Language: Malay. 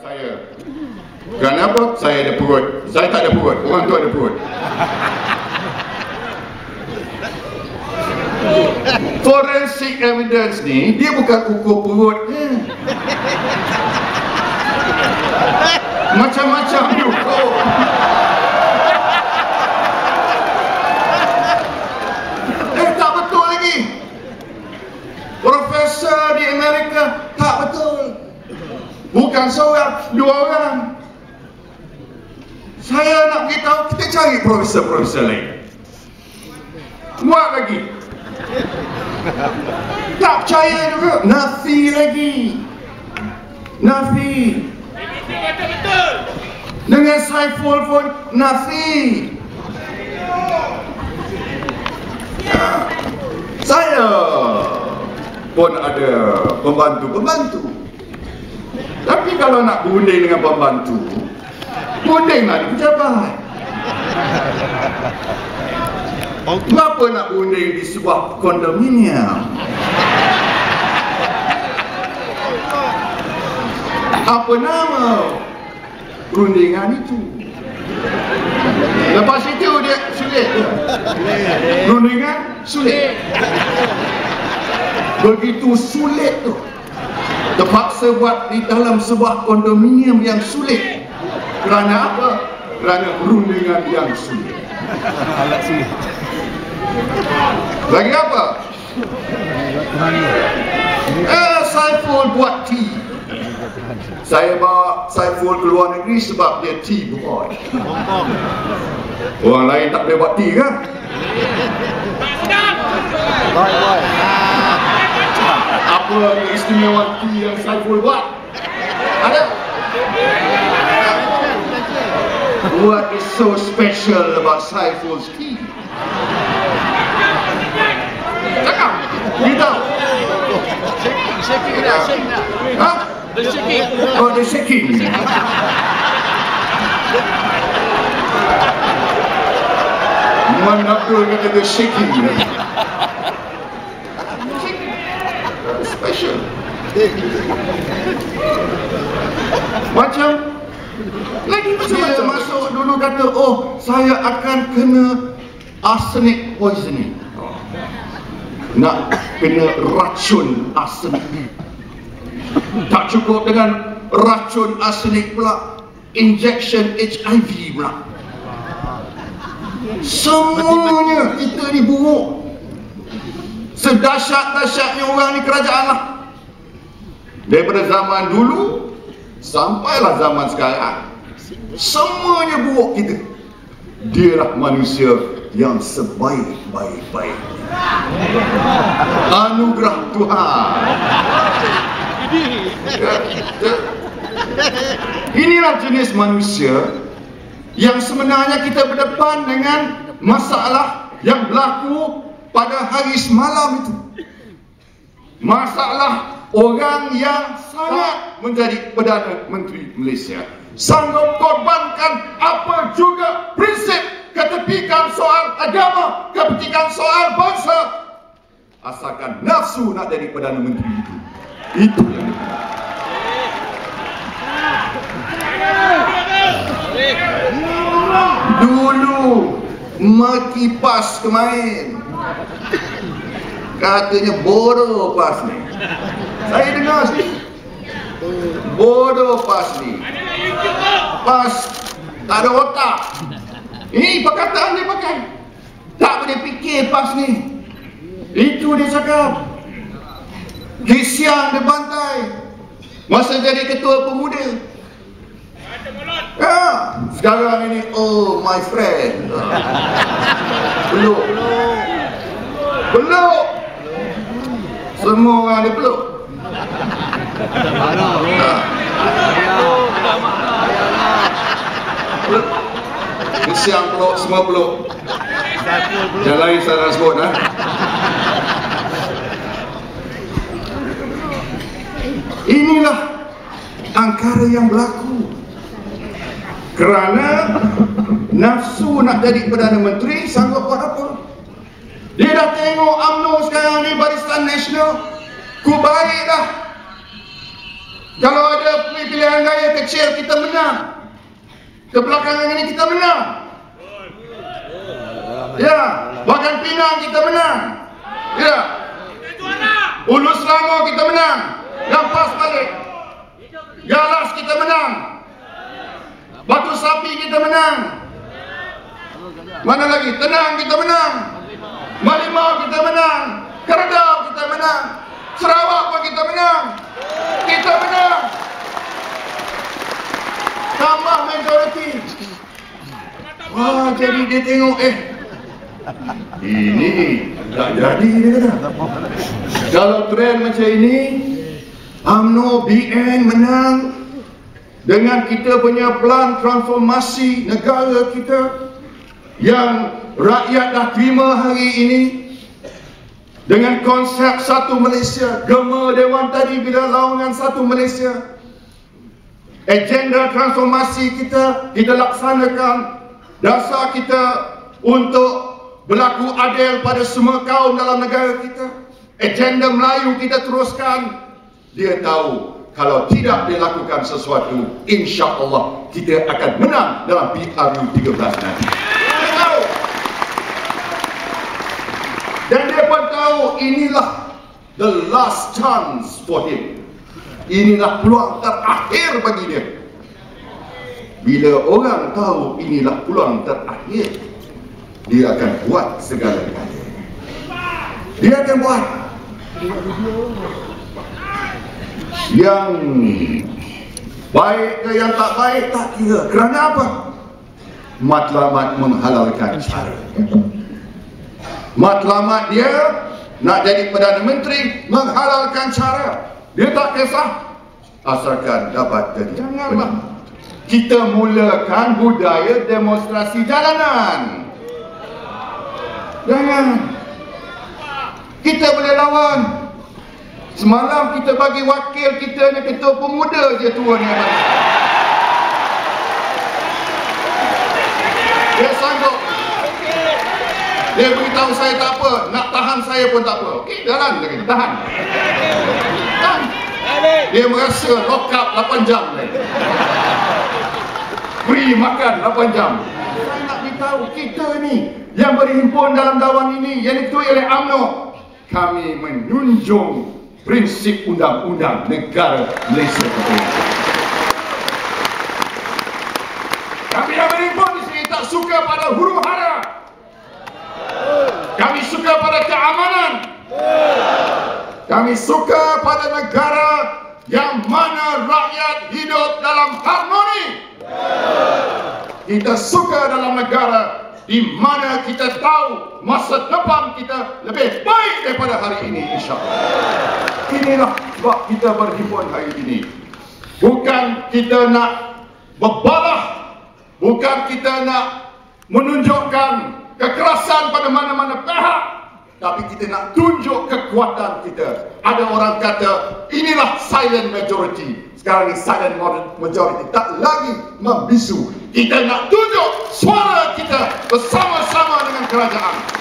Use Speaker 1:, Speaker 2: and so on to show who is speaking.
Speaker 1: saya. Kenapa? Saya ada perut. Saya tak ada perut. Orang tu ada perut. Forensic evidence ni dia bukan ukur perut. Hmm. Macam-macam diukur. Eh tak betul lagi. Profesor di Amerika tak betul. Bukan seorang, dua orang. Saya nak beritahu, kita cari profesor-profesor lain. Muat lagi. Tak percaya juga. Nafi lagi. Nafi. Dengan Saiful pun Nafi. Saya pun ada pembantu-pembantu. Tapi kalau nak berunding dengan pembantu, berundinglah di pejabat. Kenapa nak berunding di sebuah kondominium? Apa nama perundingan itu? Lepas itu dia sulit. Perundingan sulit. Begitu sulit tu. Terpaksa buat di dalam sebuah kondominium yang sulit. Kerana apa? Kerana perundingan yang sulit.
Speaker 2: Alat sulit.
Speaker 1: Lagi apa? Eh, Saiful buat tea. Saya bawa Saiful ke luar negeri sebab dia tea boy. Orang lain tak boleh buat tea kan?
Speaker 2: Boy, boy.
Speaker 1: Apa istimewa tea yang Saiful buat? Ada? What is so special about Saiful's tea? Cakap, beritahu.
Speaker 3: Shaking, shaking nak, shaking nak.
Speaker 1: Ha?
Speaker 3: The shaking.
Speaker 1: Oh, the shaking. Man Abdul kata the shaking. Macam lagi macam masuk dulu kata oh saya akan kena arsenic poisoning. Nak kena racun arsenik. Tak cukup dengan racun arsenik pula injection HIV pula. Semuanya kita ni buruk. Sedahsyat-dahsyatnya orang ni kerajaan lah. Daripada zaman dulu sampailah zaman sekarang. Semuanya buruk kita. Dialah manusia yang sebaik-baik-baik. Anugerah Tuhan. Inilah jenis manusia yang sebenarnya kita berdepan dengan masalah yang berlaku pada hari semalam itu. Masalah orang yang sangat menjadi Perdana Menteri Malaysia. Sanggup korbankan apa juga prinsip ketepikan soal agama, kepentingan soal bangsa. Asalkan nafsu nak jadi Perdana Menteri itu. Itu yang dia. Dulu maki pas kemain. Katanya bodoh pas ni. Saya dengar sini. Bodoh pas ni. Pas tak ada otak. Ini perkataan dia pakai. Tak boleh fikir pas ni. Itu dia cakap. Kisian dia bantai. Masa jadi ketua pemuda. Ya, sekarang ini oh my friend. Peluk. Peluk. Semua orang dia peluk. Ha. Peluk. Kesian peluk, semua peluk. Yang lain saya nak sebut? Inilah angkara yang berlaku kerana nafsu nak jadi Perdana Menteri sanggup buat apa? Dia dah tengok UMNO sekarang ni Barisan Nasional ku baik dah kalau ada pilihan raya kecil kita menang. Kebelakangan ini kita menang. Ya, bahkan Pinang kita menang. Ya. Ulu Selangor kita menang. Lampas balik. Galas kita menang. Batu Sapi kita menang. Mana lagi? Tenang kita menang. Malimau kita menang. Keredau kita menang. Sarawak pun kita menang. Kita menang. Tambah majoriti. Wah, jadi dia tengok eh. Ini tak jadi dia kata. Kalau trend macam ini, UMNO BN menang dengan kita punya plan transformasi negara kita yang rakyat dah terima hari ini dengan konsep satu Malaysia, gema Dewan tadi bila laungan satu Malaysia. Agenda transformasi kita kita laksanakan dasar kita untuk berlaku adil pada semua kaum dalam negara kita. Agenda Melayu kita teruskan. Dia tahu kalau tidak dilakukan sesuatu, insya Allah kita akan menang dalam PRU 13 nanti. Dan dia pun tahu inilah the last chance for him. Inilah peluang terakhir bagi dia. Bila orang tahu inilah peluang terakhir, dia akan buat segala-galanya. Dia akan buat. Yang baik ke yang tak baik tak kira. Kerana apa? Matlamat menghalalkan cara. Matlamat dia nak jadi Perdana Menteri menghalalkan cara. Dia tak kisah asalkan dapat jadi. Janganlah kita mulakan budaya demonstrasi jalanan. Jangan. Kita boleh lawan. Semalam kita bagi wakil kita ni ketua pemuda je tua ni. Dia sanggup. Dia beritahu saya tak apa, nak tahan saya pun tak apa. Okey, jalan lagi, tahan. Tahan. Dia merasa lock up 8 jam. Free makan 8 jam. Saya nak beritahu kita ni yang berhimpun dalam dawan ini yang diketuai oleh UMNO kami menunjung prinsip undang-undang negara Malaysia. Kami yang berhimpun di sini tak suka pada huru hara. Kami suka pada keamanan. Kami suka pada negara yang mana rakyat hidup dalam harmoni. Kita suka dalam negara di mana kita tahu masa depan kita lebih baik daripada hari ini insyaAllah. Inilah sebab kita berhimpun hari ini. Bukan kita nak berbalah, bukan kita nak menunjukkan kekerasan pada mana-mana pihak, tapi kita nak tunjuk kekuatan kita. Ada orang kata inilah silent majority. Sekarang ini silent majority tak lagi membisu. Kita nak tunjuk suara kita bersama-sama dengan kerajaan.